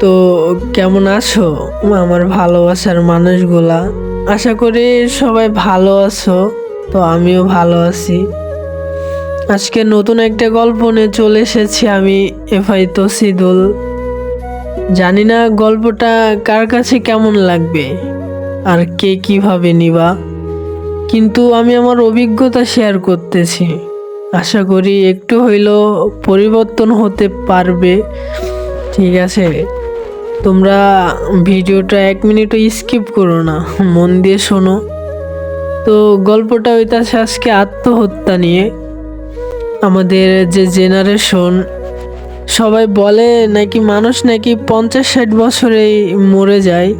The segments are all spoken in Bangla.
তো কেমন আছো? আমার ভালোবাসার মানুষগুলা। আশা করি সবাই ভালো আছো, তো আমিও ভালো আছি। আজকে নতুন একটা গল্প নিয়ে চলে এসেছি আমি, এফআই তসিদুল। জানি না গল্পটা কার কাছে কেমন লাগবে, আর কে কীভাবে নিবা। কিন্তু আমি আমার অভিজ্ঞতা শেয়ার করতেছি। আশা করি একটু হইলেও পরিবর্তন হতে পারবে। ঠিক আছে? তোমরা ভিডিওটা এক মিনিটও স্কিপ করো না, মন দিয়ে শোনো। তো গল্পটা হইতাছে আজকে আত্মহত্যা নিয়ে আমাদের যে জেনারেশন সবাই বলে নাকি মানুষ নাকি পঞ্চাশ ষাট বছরেই মরে যায়,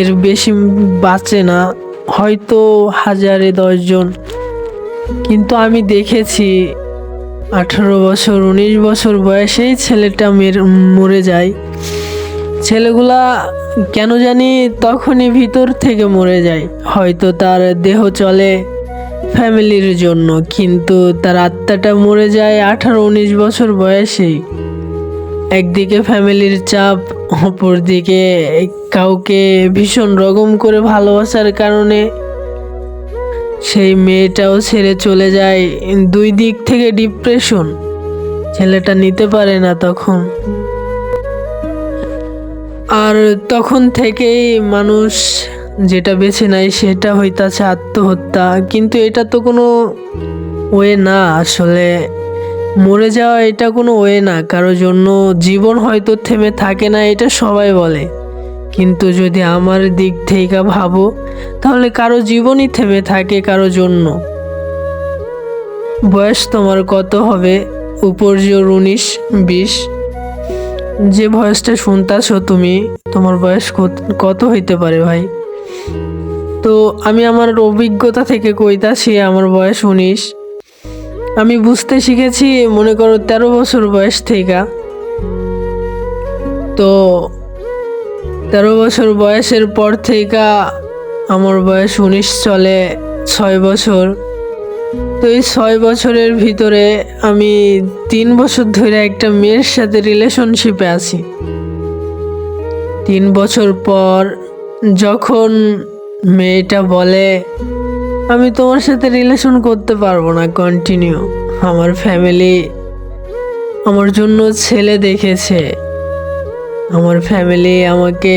এর বেশি বাঁচে না, হয়তো হাজারে দশজন। কিন্তু আমি দেখেছি আঠারো বছর, উনিশ বছর বয়সেই ছেলেটা মের, মরে যায়। ছেলেগুলা কেন জানি তখনই ভিতর থেকে মরে যায়। হয়তো তার দেহ চলে ফ্যামিলির জন্য, কিন্তু তার আত্মাটা মরে যায় আঠারো উনিশ বছর বয়সেই একদিকে ফ্যামিলির চাপ, অপরদিকে কাউকে ভীষণ রকম করে ভালোবাসার কারণে সেই মেয়েটাও ছেড়ে চলে যায়। দুই দিক থেকে ডিপ্রেশন ছেলেটা নিতে পারে না তখন। আর তখন থেকেই মানুষ যেটা বেছে নেয় সেটা হইতাছে আত্মহত্যা। কিন্তু এটা তো কোনো ওয়ে না, আসলে মরে যাওয়া এটা কোনো ওয়ে না। কারোর জন্য জীবন হয়তো থেমে থাকে না, এটা সবাই বলে। কিন্তু যদি আমার দিক থেকে ভাবো, তাহলে কারও জীবনই থেমে থাকে কারও জন্য। বয়স তোমার কত হবে? উপর্যর উনিশ, বিশ। যে বয়সটা শুনতাছো তুমি, তোমার বয়স কত- কত হইতে পারে ভাই? তো আমি আমার অভিজ্ঞতা থেকে কইতাছি, আমার বয়স উনিশ। আমি বুঝতে শিখেছি, মনে করো তেরো বছর বয়স থেকে তো তেরো বছর বয়সের পর থেকে আমার বয়স উনিশ চলে ছয় বছর। তো এই ছয় বছরের ভিতরে আমি তিন বছর ধরে একটা মেয়ের সাথে রিলেশনশিপে আছি। তিন বছর পর যখন মেয়েটা বলে, আমি তোমার সাথে রিলেশন করতে পারব না কন্টিনিউ আমার ফ্যামিলি আমার জন্য ছেলে দেখেছে। আমার ফ্যামিলি আমাকে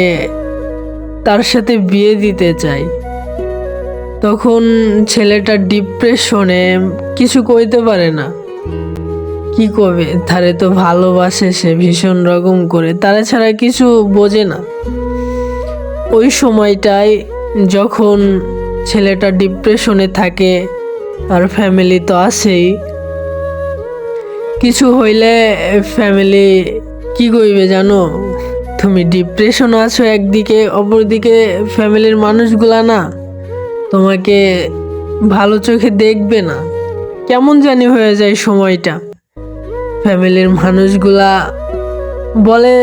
তার সাথে বিয়ে দিতে চায়। তখন ছেলেটা ডিপ্রেশনে কিছু কইতে পারে না। কি করবে তারে তো ভালোবাসে সে, ভীষণ রকম করে। তারা ছাড়া কিছু বোঝে না। ওই সময়টায় যখন ছেলেটা ডিপ্রেশনে থাকে, আর ফ্যামিলি তো আছেই, কিছু হইলে ফ্যামিলি কি কইবে জানো? তুমি ডিপ্রেশন আছো একদিকে, অপরদিকে ফ্যামিলির মানুষগুলা না। তোমাকে ভালো চোখে দেখবে না। কেমন জানি হয়ে যায় সময়টা। ফ্যামিলির মানুষগুলা বলে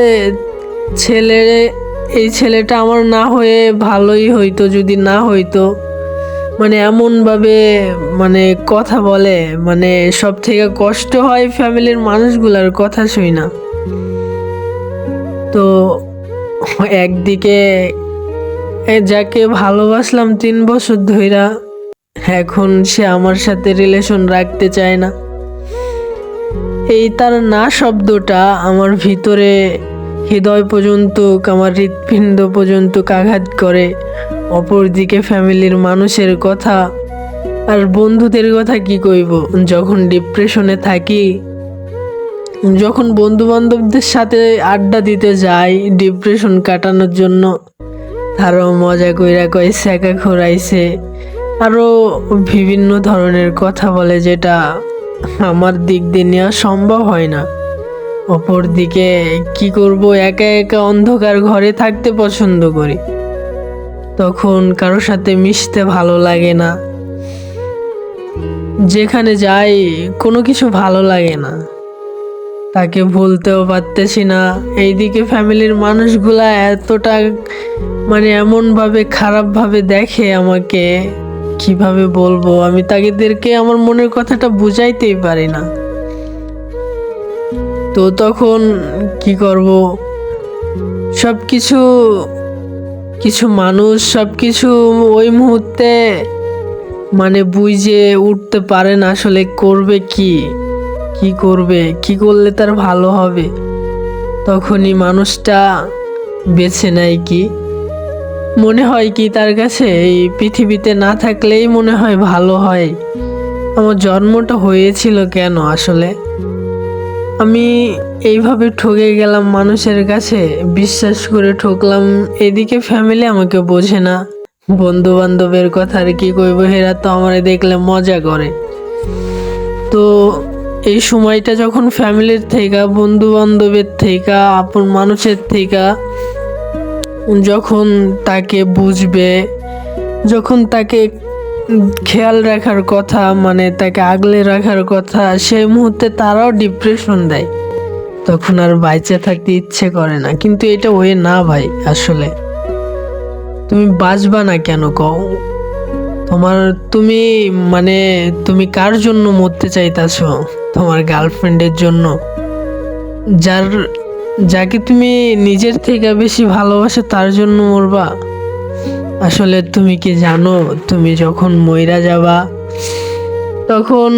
ছেলে এই ছেলেটা আমার না হয়ে ভালোই হইতো, যদি না হইতো। মানে এমনভাবে মানে কথা বলে মানে সব থেকে কষ্ট হয় ফ্যামিলির মানুষগুলার কথা শুই না। তো একদিকে এ যাকে ভালোবাসলাম তিন বছর ধইরা, এখন সে আমার সাথে রিলেশন রাখতে চায় না। এই তার না শব্দটা আমার ভিতরে হৃদয় পর্যন্ত আমার হৃৎপিণ্ড পর্যন্ত আঘাত করে। অপরদিকে ফ্যামিলির মানুষের কথা আর বন্ধুদের কথা কি কইব? যখন ডিপ্রেশনে থাকি, যখন বন্ধু বান্ধবদের সাথে আড্ডা দিতে যাই ডিপ্রেশন কাটানোর জন্য তারও মজা কইরা কয় স্যাকা খোরাইছে আরও বিভিন্ন ধরনের কথা বলে যেটা আমার দিক দিয়ে নেওয়া সম্ভব হয় না। অপর দিকে কি করব, একা একা অন্ধকার ঘরে থাকতে পছন্দ করি। তখন কারও সাথে মিশতে ভালো লাগে না। যেখানে যাই কোনো কিছু ভালো লাগে না। তাকে ভুলতেও পারতেছি না। এইদিকে ফ্যামিলির মানুষগুলা এতটা মানে এমনভাবে খারাপভাবে দেখে আমাকে। কীভাবে বলব? আমি তাদেরকে আমার মনের কথাটা বুঝাইতেই পারি না। তো তখন কি করব? সব কিছু কিছু মানুষ সব কিছু ওই মুহূর্তে মানে বুঝে উঠতে পারে না আসলে করবে কি। কি করবে? কি করলে তার ভালো হবে? তখনই মানুষটা বেছে নেয় কি? মনে হয় কি তার কাছে এই পৃথিবীতে না থাকলেই মনে হয় ভালো হয়। আমার জন্মটা হয়েছিল কেন আসলে? আমি এইভাবে ঠকে গেলাম মানুষের কাছে, বিশ্বাস করে ঠকলাম, এদিকে ফ্যামিলি আমাকে বোঝে না। বন্ধু বান্ধবের কথা আর কি কইব হেরা তো আমার দেখলে মজা করে। তো এই সময়টা যখন ফ্যামিলির থেকে বন্ধু বান্ধবের থেকে, আপন মানুষের থেকে, যখন তাকে বুঝবে, যখন তাকে খেয়াল রাখার কথা মানে তাকে আগলে রাখার কথা, সেই মুহূর্তে তারাও ডিপ্রেশন দেয়। তখন আর বাইচে থাকতে ইচ্ছে করে না। কিন্তু এটা ওয়ে না ভাই, আসলে। তুমি বাঁচবা না কেন কও? তোমার তুমি মানে তুমি কার জন্য মরতে চাইতাছো? তোমার গার্লফ্রেন্ডের জন্য। যার, যাকে তুমি নিজের থেকে বেশি ভালোবাসো তার জন্য মরবা। আসলে তুমি কি জানো, তুমি যখন মইরা যাবা, তখন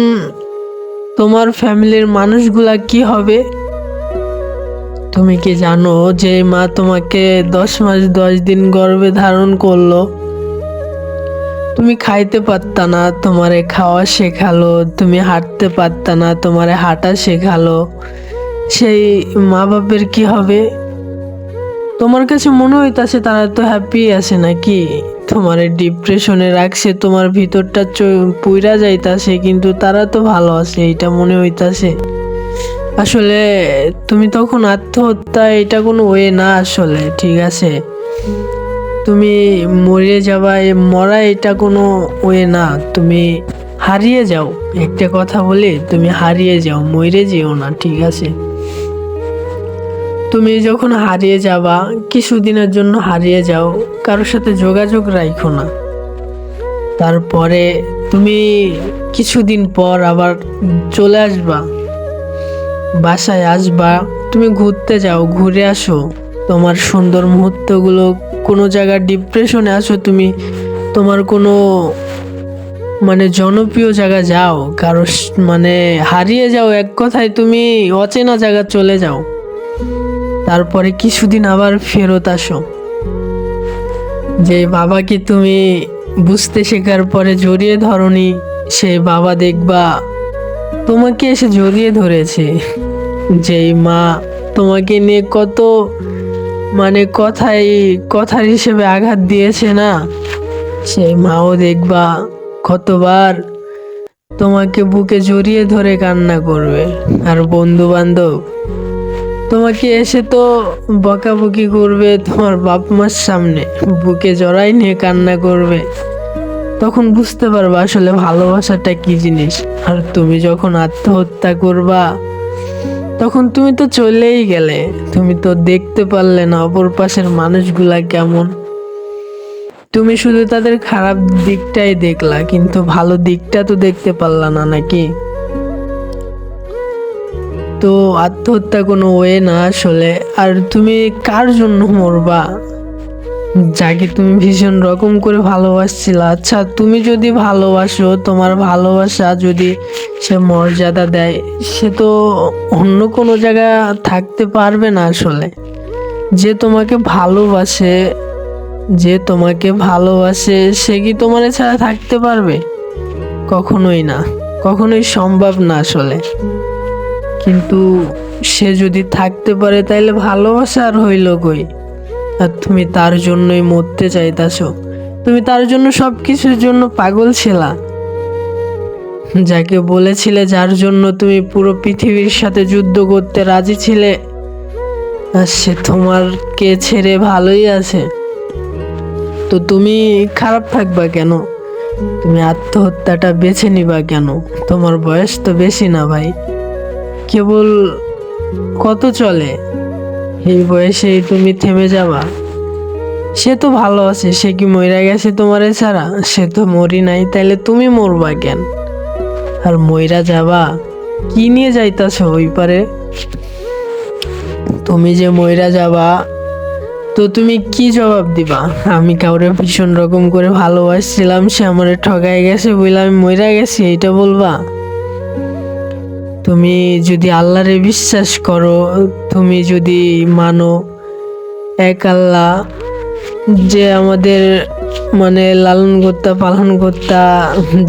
তোমার ফ্যামিলির মানুষগুলা কি হবে? তুমি কি জানো যে মা তোমাকে দশ মাস দশ দিন গর্ভে ধারণ করল? তুমি খাইতে পারতা না, তোমারে খাওয়া শেখালো, তুমি হাঁটতে পারতা না, তোমারে হাঁটা শেখালো। সেই মা বাপের কি হবে? তোমার কাছে মনে হইতাছে তারা তো হ্যাপি আছে নাকি? তোমার ডিপ্রেশনে রাখছে, তোমার ভিতরটা পুইরা যাইতাছে, কিন্তু তারা তো ভালো আছে এটা মনে হইতাছে। আসলে তুমি তখন আত্মহত্যা, এটা কোনো ওয়ে না আসলে, ঠিক আছে? তুমি মরে যাবা মরা এটা কোনো ওয়ে না। তুমি হারিয়ে যাও। একটা কথা বলি, তুমি হারিয়ে যাও, মরে যেও না, ঠিক আছে? তুমি যখন হারিয়ে যাবা, কিছুদিনের জন্য হারিয়ে যাও, কারোর সাথে যোগাযোগ রাখো না। তারপরে তুমি কিছুদিন পর আবার চলে আসবা, বাসায় আসবা, তুমি ঘুরতে যাও, ঘুরে আসো। তোমার সুন্দর মুহূর্তগুলো কোনো জায়গায় ডিপ্রেশনে আসো তুমি তোমার কোনো মানে জনপ্রিয় জায়গা যাও, কারও মানে হারিয়ে যাও এক কথায় তুমি অচেনা জায়গা চলে যাও। তারপরে কিছুদিন আবার ফেরত আসো। যে বাবাকে তুমি বুঝতে শেখার পরে জড়িয়ে ধরনি সেই বাবা দেখবা তোমাকে এসে জড়িয়ে ধরেছে। যেই মা তোমাকে নিয়ে কত মানে কথাই, কথার হিসেবে আঘাত দিয়েছে না? সেই মাও দেখবা কতবার তোমাকে বুকে জড়িয়ে ধরে কান্না করবে। আর বন্ধু বান্ধব তোমাকে এসে তো বকাবকি করবে তোমার বাপ মার সামনে। বুকে জড়াই নিয়ে কান্না করবে। তখন বুঝতে পারবা আসলে ভালোবাসাটা কি জিনিস। আর তুমি যখন আত্মহত্যা করবা তখন তুমি তো চলেই গেলে। তুমি তো দেখতে পারলে না অপর পাশের মানুষগুলা কেমন। তুমি শুধু তাদের খারাপ দিকটাই দেখলা, কিন্তু ভালো দিকটা তো দেখতে পারলা না নাকি? তো আত্মহত্যা কোনো ওয়ে না আসলে। আর তুমি কার জন্য মরবা? যাকে তুমি ভীষণ রকম করে ভালোবাসছিল আচ্ছা তুমি যদি ভালোবাসো, তোমার ভালোবাসা যদি সে মর্যাদা দেয়, সে তো অন্য কোনো জায়গা থাকতে পারবে না আসলে। যে তোমাকে ভালোবাসে, যে তোমাকে ভালোবাসে, সে কি তোমার ছাড়া থাকতে পারবে? কখনোই না, কখনোই সম্ভব না আসলে। কিন্তু সে যদি থাকতে পারে, তাইলে ভালোবাসা আর হইল কই? আর তুমি তার জন্যই মরতে চাইতাছো। তুমি তার জন্য সব কিছুর জন্য পাগল ছিলা। যাকে বলেছিলে যার জন্য তুমি পুরো পৃথিবীর সাথে যুদ্ধ করতে রাজি ছিলে, আর সে তোমারকে ছেড়ে ভালোই আছে। তো তুমি খারাপ থাকবা কেন? তুমি আত্মহত্যাটা বেছে নিবা কেন? তোমার বয়স তো বেশি না ভাই। কেবল কত চলে? এই বয়সেই তুমি থেমে যাবা? সে তো ভালো আছে, সে কি মরে গেছে তোমারে ছাড়া? সে তো মরি নাই, তাইলে তুমি মরবা কেন? আর মইরা যাবা? কি নিয়ে যাইতাছ ওই পারে? তুমি যে মইরা যাবা, তো তুমি কি জবাব দিবা? আমি কাউরে ভীষণ রকম করে ভালোবাসছিলাম, সে আমার ঠকাই গেছে বলে আমি মইরা গেছি, এইটা বলবা? তুমি যদি আল্লাহরে বিশ্বাস করো, তুমি যদি মানো, এক আল্লাহ যে আমাদের মানে লালন কর্তা, পালন কর্তা,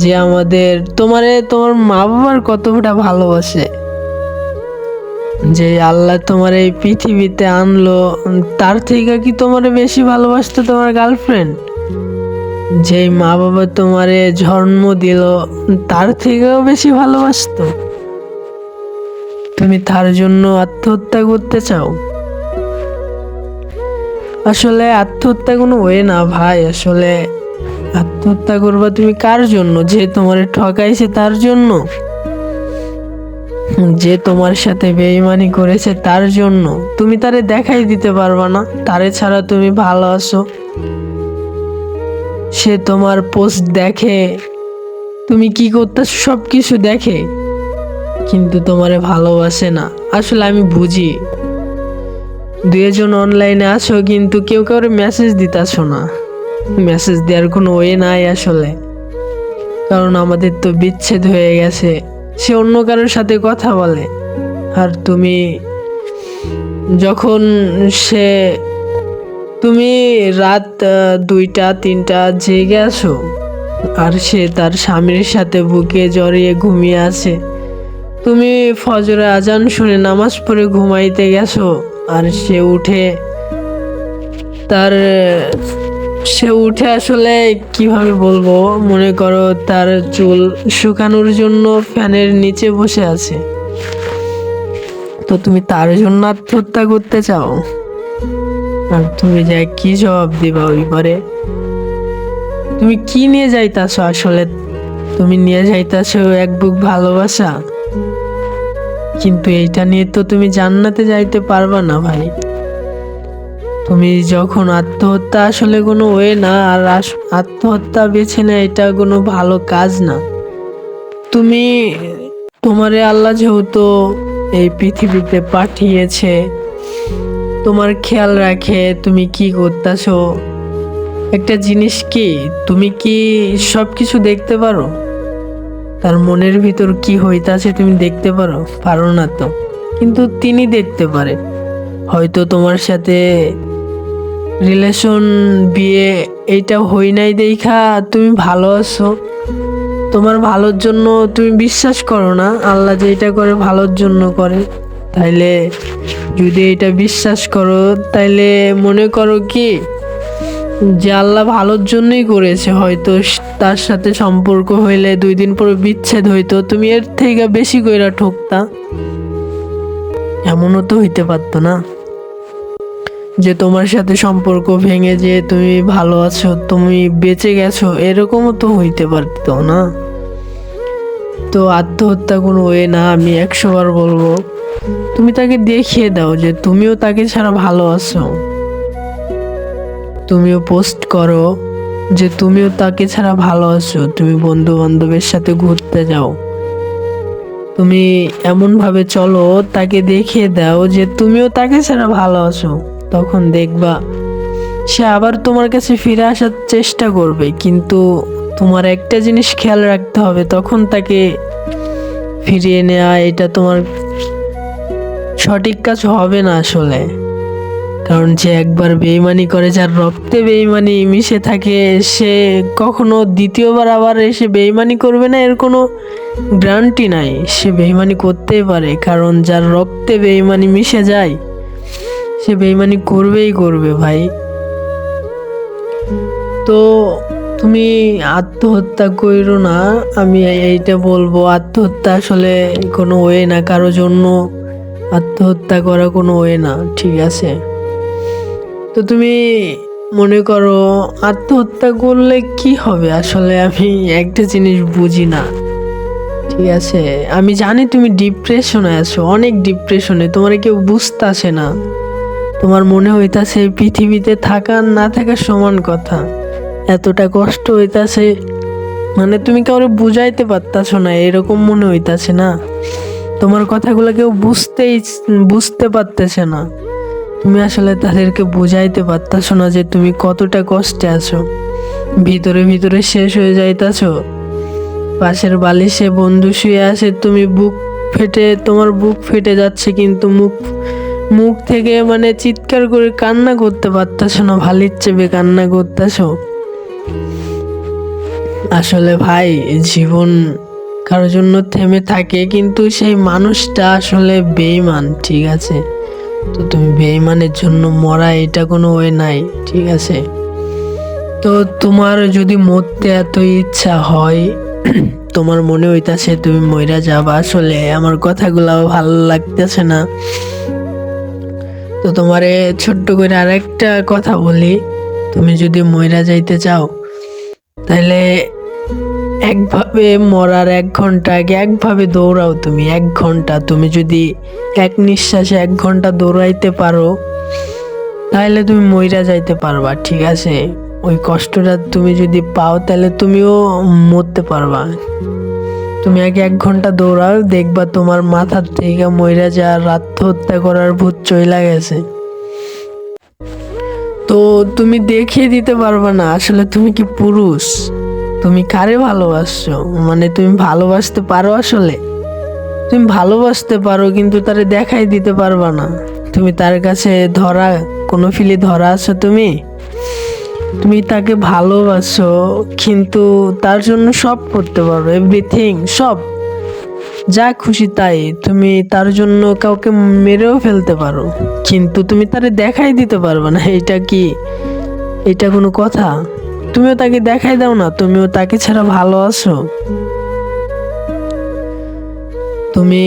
যে আমাদের তোমারে তোমার মা বাবার কতটা ভালোবাসে। যে আল্লাহ তোমার এই পৃথিবীতে আনলো, তার থেকে কি তোমারে বেশি ভালোবাসতো তোমার গার্লফ্রেন্ড যে মা বাবা তোমারে জন্ম দিল, তার থেকেও বেশি ভালোবাসতো। তুমি তার জন্য আত্মহত্যা করতে চাও? আসলে আত্মহত্যা কোনো ওয়ে না ভাই, আসলে আত্মহত্যা করবা তুমি কার জন্য? যে তোমার ঠকাইছে তার জন্য। যে তোমার সাথে বেইমানি করেছে তার জন্য। তুমি তারে দেখাই দিতে পারবা না, তারে ছাড়া তুমি ভালো আছো। সে তোমার পোস্ট দেখে। তুমি কি করতেছো? সব কিছু দেখে। কিন্তু তোমারে ভালোবাসে না। আসলে আমি বুঝি। দুজন অনলাইনে আছো, কিন্তু কেউ কাউরে মেসেজ দিতাছো না। মেসেজ দেওয়ার কোনো ওয়ে নাই আসলে। কারণ আমাদের তো বিচ্ছেদ হয়ে গেছে। সে অন্য কারোর সাথে কথা বলে। আর তুমি যখন সে তুমি রাত দুইটা, তিনটা জেগে আছো, আর সে তার স্বামীর সাথে বুকে জড়িয়ে ঘুমিয়ে আছে তুমি ফজরে আজান শুনে নামাজ পড়ে ঘুমাইতে গেছো, আর সে উঠে, তার, সে উঠে আসলে কীভাবে বলব? মনে করো তার চুল শুকানোর জন্য ফ্যানের নিচে বসে আছে। তো তুমি তার জন্য আত্মহত্যা করতে চাও? আর তুমি যাই কি জবাব দিবা ওই পরে তুমি কি নিয়ে যাইতাছো আসলে? তুমি নিয়ে যাইতাছো এক বুক ভালোবাসা। কিন্তু এইটা নিয়ে তো তুমি জান্নাতে যাইতে পারবা না ভাই। তুমি যখন আত্মহত্যা আসলে কোনো ওয়ে না, আর আত্মহত্যা বেছে না এটা কোনো ভালো কাজ না। তুমি, তোমারে আল্লাহ যেহেতু এই পৃথিবীতে পাঠিয়েছে, তোমার খেয়াল রাখে তুমি কি করতেছো। একটা জিনিস কি, তুমি কি সব কিছু দেখতে পারো? তার মনের ভিতর কি হইতাছে তুমি দেখতে পারো? পারো না তো। কিন্তু তিনি দেখতে পারে। হয়তো তোমার সাথে রিলেশন বিয়ে, এইটা হই নাই দেখা, তুমি ভালো আছো। তোমার ভালোর জন্য তুমি বিশ্বাস করো না। আল্লাহ যে এটা করে, ভালোর জন্য করে। তাইলে যদি এটা বিশ্বাস করো, তাইলে মনে করো কি? যে আল্লাহ ভালোর জন্যই করেছে, হয়তো তার সাথে সম্পর্ক হইলে দুই দিন পরে বিচ্ছেদ হইতো, তুমি এর থেকে বেশি কইরা ঠকতা। এমনও তো হইতে পারতো না। যে তোমার সাথে সম্পর্ক ভেঙে যে তুমি ভালো আছো, তুমি বেঁচে গেছো, এরকমও তো হইতে পারতো না। তো আত্মহত্যা কোনো ওয়ে না, আমি একশো বার বলব, তুমি তাকে দেখিয়ে দাও যে তুমিও তাকে ছাড়া ভালো আছো। তুমিও পোস্ট করো। যে তুমিও তাকে ছাড়া ভালো আছো, তুমি বন্ধু বান্ধবের সাথে ঘুরতে যাও। তুমি এমনভাবে চলো, তাকে দেখিয়ে দাও যে তুমিও তাকে ছাড়া ভালো আছো। তখন দেখবা, সে আবার তোমার কাছে ফিরে আসার চেষ্টা করবে, কিন্তু তোমার একটা জিনিস খেয়াল রাখতে হবে, তখন তাকে ফিরিয়ে নেওয়া এটা তোমার সঠিক কাজ হবে না আসলে। কারণ যে একবার বেইমানি করে যার রক্তে বেইমানি মিশে থাকে, সে কখনো দ্বিতীয়বার আবার এসে বেইমানি করবে না, এর কোনো গ্যারান্টি নাই। সে বেইমানি করতেই পারে, কারণ যার রক্তে বেইমানি মিশে যায়, সে বেইমানি করবেই করবে ভাই। তো তুমি আত্মহত্যা করো না, আমি এইটা বলব, আত্মহত্যা আসলে কোনো ওয়ে না, কারও জন্য আত্মহত্যা করা কোনো ওয়ে না, ঠিক আছে? তো তুমি মনে করো আত্মহত্যা করলে কি হবে? আসলে আমি একটা জিনিস বুঝি না। ঠিক আছে, আমি জানি তুমি ডিপ্রেশনে আছো, অনেক ডিপ্রেশনে, তোমার কেউ বুঝতাছে না। তোমার মনে হইতাছে পৃথিবীতে থাকা না থাকা সমান কথা। এতটা কষ্ট হইতাছে মানে তুমি কাউরে বুঝাইতে পারতাছো না, এরকম মনে হইতাছে না। তোমার কথাগুলো কেউ বুঝতেই, বুঝতে পারতেছে না। তুমি আসলে তাদেরকে বুঝাইতে পারতাছো না যে তুমি কতটা কষ্টে আছো। ভিতরে ভিতরে শেষ হয়ে যাইতাছো। পাশের বালিশে বন্ধু শুয়ে আছে, তুমি বুক ফেটে, তোমার বুক ফেটে যাচ্ছে কিন্তু মুখ মুখ থেকে মানে চিৎকার করে কান্না করতে পারতাছো না, ভালির চেপে কান্না করতেছো। আসলে ভাই, জীবন কারোর জন্য থেমে থাকে কিন্তু সেই মানুষটা আসলে বেইমান ঠিক আছে? তো তুমি বেইমানের জন্য মরা এটা কোনো ওয়ে নাই, ঠিক আছে? তো তোমার যদি মরতে এত ইচ্ছা হয়, তোমার মনে হইতাছে তুমি মইরা যাবা। আসলে আমার কথাগুলো ভালো লাগতেছে না। তো তোমারে ছোট্ট করে আরেকটা কথা বলি। তুমি যদি মইরা যাইতে চাও তাহলে একভাবে মরার এক ঘণ্টা আগে একভাবে দৌড়াও তুমি, এক ঘণ্টা। তুমি যদি এক নিঃশ্বাসে এক ঘণ্টা দৌড়াইতে পারো, তাহলে তুমি মইরা যাইতে পারবা, ঠিক আছে? ওই কষ্টটা তুমি যদি পাও, তাহলে তুমিও মরতে পারবা। তুমি আগে এক ঘণ্টা দৌড়াও, দেখবা তোমার মাথার থেকে মইরা যা আত্মহত্যা করার ভূত চইলা গেছে। তো তুমি দেখিয়ে দিতে পারবে না, আসলে তুমি কি পুরুষ? তুমি কারে ভালোবাসছো? মানে তুমি ভালোবাসতে পারো আসলে? তুমি ভালোবাসতে পারো, কিন্তু তারে দেখাই দিতে পারবা না। তুমি তার কাছে ধরা, কোনো ফিলি ধরা আছো তুমি? তুমি তাকে ভালোবাসো, কিন্তু তার জন্য সব করতে পারো এভরিথিং সব। যা খুশি তাই, তুমি তার জন্য কাউকে মেরেও ফেলতে পারো। কিন্তু তুমি তারে দেখাই দিতে পারবে না, এটা কি? এটা কোনো কথা? তুমিও তাকে দেখাই দাও না, তুমিও তাকে ছাড়া ভালো আছো। তুমি,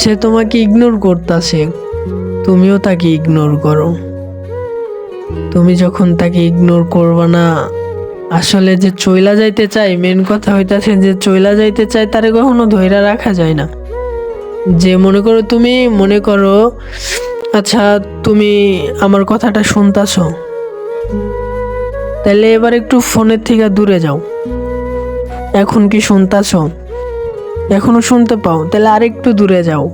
সে তোমাকে ইগনোর করতেছে, তুমিও তাকে ইগনোর করো। তুমি যখন তাকে ইগনোর করবা না, আসলে যে চইলা যাইতে চাই মেন কথা হইতাছে যে চইলা যাইতে চাই, তারে কখনো ধইরা রাখা যায় না। যে মনে করো তুমি, মনে করো আচ্ছা তুমি আমার কথাটা শুনতাছো। তাহলে এবার একটু ফোনের থেকে দূরে যাও। এখন কি শুনতাছো? এখনও শুনতে পাও তাহলে আরেকটু দূরে যাও।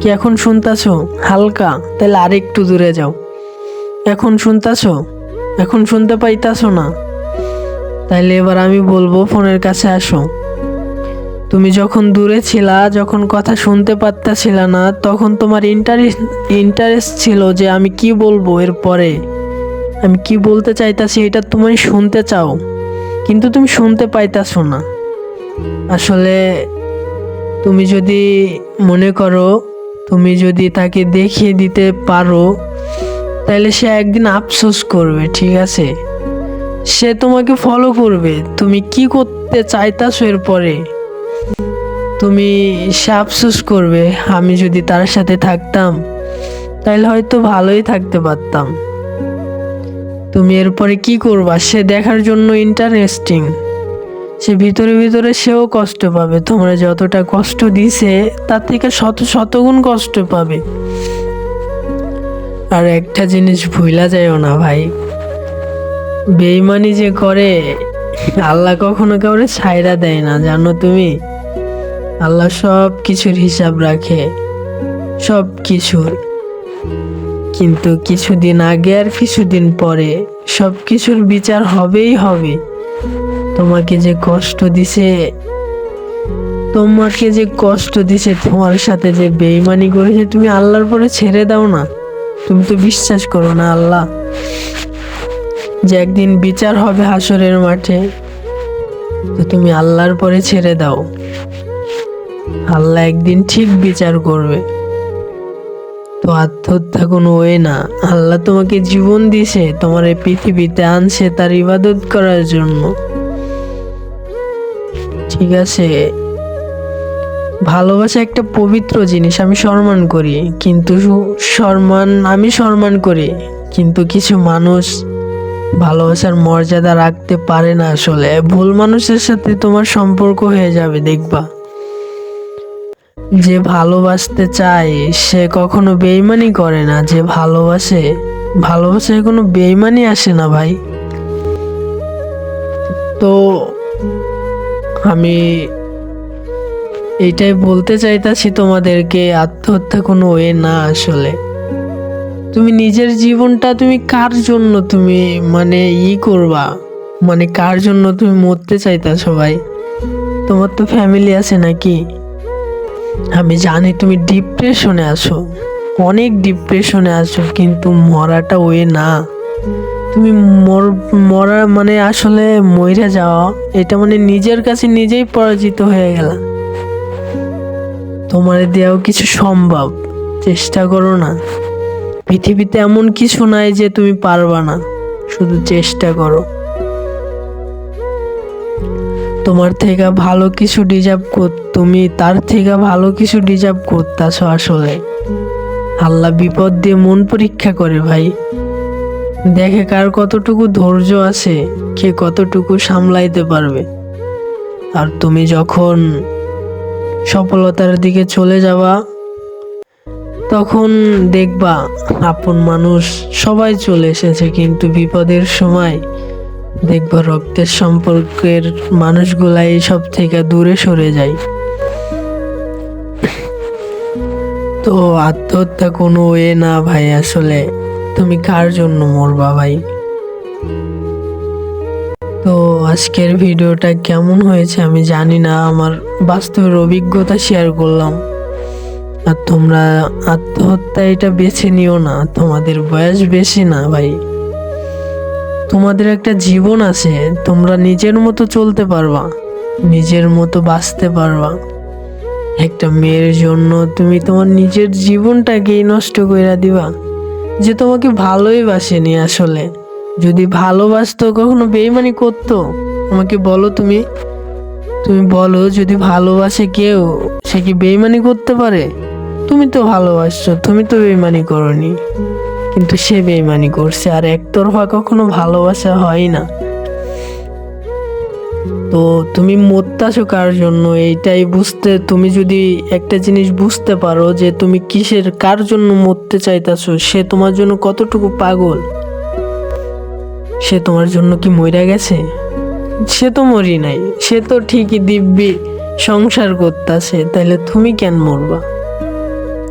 কি এখন শুনতাছো? হালকা তাহলে আরেকটু দূরে যাও। এখন শুনতাছো? এখন শুনতে পাইতাছো না? তাইলে এবার আমি বলব ফোনের কাছে আসো। তুমি যখন দূরে ছিলা, যখন কথা শুনতে পারতাছিলা না, তখন তোমার ইন্টারেস্ট ইন্টারেস্ট ছিল যে আমি কি বলব এরপরে। আমি কি বলতে চাইতাছি এটা তুমি শুনতে চাও, কিন্তু তুমি শুনতে পাইতাছো না। আসলে তুমি যদি মনে করো, তুমি যদি তাকে দেখিয়ে দিতে পারো, তাহলে সে একদিন আফসোস করবে, ঠিক আছে? সে তোমাকে ফলো করবে। তুমি কি করতে চাইতাছো এরপরে? তুমি সে আফসোস করবে, আমি যদি তার সাথে থাকতাম, তাহলে হয়তো ভালোই থাকতে পারতাম। তুমি এরপরে কি করবা? সে দেখার জন্য ইন্টারেস্টিং সে ভিতরে ভিতরে সেও কষ্ট পাবে। তোমরা যতটা কষ্ট দিছে, তার থেকে শত শতগুণ কষ্ট পাবে। আর একটা জিনিস ভুলা যায়ও না ভাই। বেইমানি যে করে, আল্লাহ কখনো কাউরে ছাইরা দেয় না, জানো তুমি? আল্লাহ সব কিছুর হিসাব রাখে। সব কিছুর কিন্তু কিছুদিন আগে আর কিছুদিন পরে সব কিছুর বিচার হবেই হবে। তোমাকে যে কষ্ট দিছে, তোমাকে যে কষ্ট দিছে, তোমার সাথে যে বেইমানি করেছে, তুমি আল্লাহর পরে ছেড়ে দাও না। তুমি তো বিশ্বাস করো না আল্লাহ। যে একদিন বিচার হবে হাসরের মাঠে, তো তুমি আল্লাহর পরে ছেড়ে দাও। আল্লাহ একদিন ঠিক বিচার করবে। তো আত্মহত্যা কোনো ওয়ে না। আল্লাহ তোমাকে জীবন দিছে তোমার এই পৃথিবীতে আনছে তার ইবাদত করার জন্য। ঠিক আছে। ভালোবাসা একটা পবিত্র জিনিস, আমি সম্মান করি। কিন্তু সম্মান, আমি সম্মান করি। কিন্তু কিছু মানুষ ভালোবাসার মর্যাদা রাখতে পারে না আসলে। ভুল মানুষের সাথে তোমার সম্পর্ক হয়ে যাবে, দেখবা। যে ভালোবাসতে চায়, সে কখনো বেইমানি করে না। যে ভালোবাসে ভালোবাসায় কোনো বেইমানি আসে না ভাই। তো, আমি এটাই বলতে চাইতাছি তোমাদেরকে, আত্মহত্যা কোনো ওয়ে না আসলে। তুমি নিজের জীবনটা তুমি কার জন্য তুমি মানে ই করবা? মানে কার জন্য তুমি মরতে চাইতা সবাই তোমার তো ফ্যামিলি আছে নাকি? আমি জানি তুমি ডিপ্রেশনে আছো। অনেক ডিপ্রেশনে আছো, কিন্তু মরাটা ওয়ে না। তুমি মর, মরা মানে আসলে মইরা যাওয়া, এটা মানে নিজের কাছে নিজেই পরাজিত হয়ে গেল। তোমার দেওয়াও কিছু সম্ভব, চেষ্টা করো না। পৃথিবীতে এমন কিছু নাই যে তুমি পারবা না, শুধু চেষ্টা করো। তোমার থেকে ভালো কিছু ডিজার্ভ কর, তুমি তার থেকে ভালো কিছু ডিজার্ভ করতেছো আসলে। আল্লাহ বিপদ দিয়ে মন পরীক্ষা করে ভাই। দেখে কার কতটুকু ধৈর্য আছে, কে কতটুকু সামলাইতে পারবে। আর তুমি যখন সফলতার দিকে চলে যাবা, তখন দেখবা আপন মানুষ সবাই চলে এসেছে, কিন্তু বিপদের সময় দেখবা রক্তের সম্পর্কের মানুষগুলা সব থেকে দূরে সরে যায়। তো আত্মহত্যা কোনো ওয়ে না ভাই, আসলে তুমি কার জন্য মরবা ভাই? তো আজকের ভিডিওটা কেমন হয়েছে আমি জানি না, আমার বাস্তবের অভিজ্ঞতা শেয়ার করলাম। আর তোমরা আত্মহত্যা এটা বেছে নিও না, তোমাদের বয়স বেশি না ভাই। তোমাদের একটা জীবন আছে, তোমরা নিজের মতো চলতে পারবা, নিজের মতো বাঁচতে পারবা। একটা মেয়ের জন্য তুমি তোমার নিজের জীবনটাকেই নষ্ট করে দিবা, যে তোমাকে ভালোই বাসেনি আসলে। যদি ভালোবাসতো, কখনো বেইমানি করতো। আমাকে বলো তুমি তুমি বলো যদি ভালোবাসে কেউ, সে কি বেইমানি করতে পারে? তুমি তো ভালোবাসছো, তুমি তো বেইমানি করনি। কিন্তু সে বেইমানি করছে আর একতরফা কখনো ভালোবাসা হয় না। তো তুমি মরতাছো কার জন্য? এইটাই বুঝতে, তুমি যদি একটা জিনিস বুঝতে পারো যে তুমি কিসের, কার জন্য মরতে চাইতাছো, সে তোমার জন্য কতটুকু পাগল? সে তোমার জন্য কি মইরা গেছে? সে তো মরি নাই, সে তো ঠিকই দিব্যি সংসার করতেছে তাহলে তুমি কেন মরবা?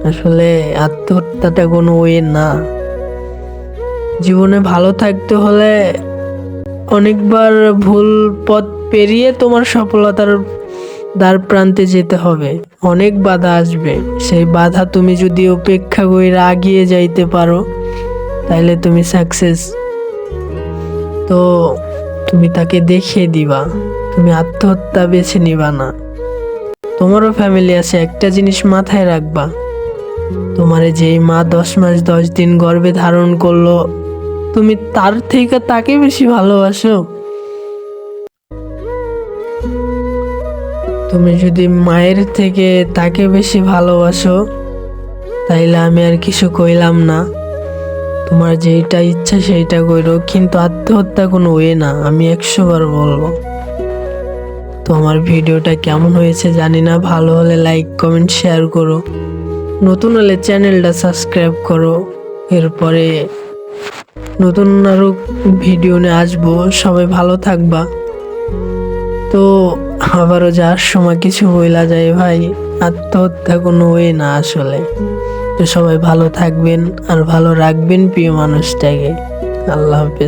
আসলে আত্মহত্যাটা কোনো ওয়ে না। জীবনে ভালো থাকতে হলে অনেকবার ভুল পথ পেরিয়ে তোমার সফলতার দ্বার প্রান্তে যেতে হবে। অনেক বাধা আসবে। সেই বাধা তুমি যদি উপেক্ষা করে আগিয়ে যাইতে পারো তাহলে তুমি সাকসেস তো তুমি তাকে দেখিয়ে দিবা। তুমি আত্মহত্যা বেছে নিবা না। তোমারও ফ্যামিলি আছে, একটা জিনিস মাথায় রাখবা। তোমারে যেই মা দশ মাস দশ দিন গর্ভে ধারণ করল তুমি তার থেকে তাকে বেশি ভালোবাসো। তুমি যদি মায়ের থেকে তাকে বেশি ভালোবাসো, তাইলে আমি আর কিছু কইলাম না। তোমার যেইটা ইচ্ছা সেইটা করো কিন্তু আত্মহত্যা কোনো ওয়ে না, আমি একশো বার বলব। তো আমার ভিডিওটা কেমন হয়েছে জানি না, ভালো হলে লাইক, কমেন্ট, শেয়ার করো। নতুন হলে চ্যানেলটা সাবস্ক্রাইব করো। এরপরে নতুন আরও ভিডিও নিয়ে আসব। সবাই ভালো থাকবা। তো আবারও যাওয়ার সময় কিছু বইলা যায় ভাই। আত্মহত্যা কোনো ওয়ে না আসলে। তো সবাই ভালো থাকবেন আর ভালো রাখবেন প্রিয় মানুষটাকে। আল্লাহ হাফেজ।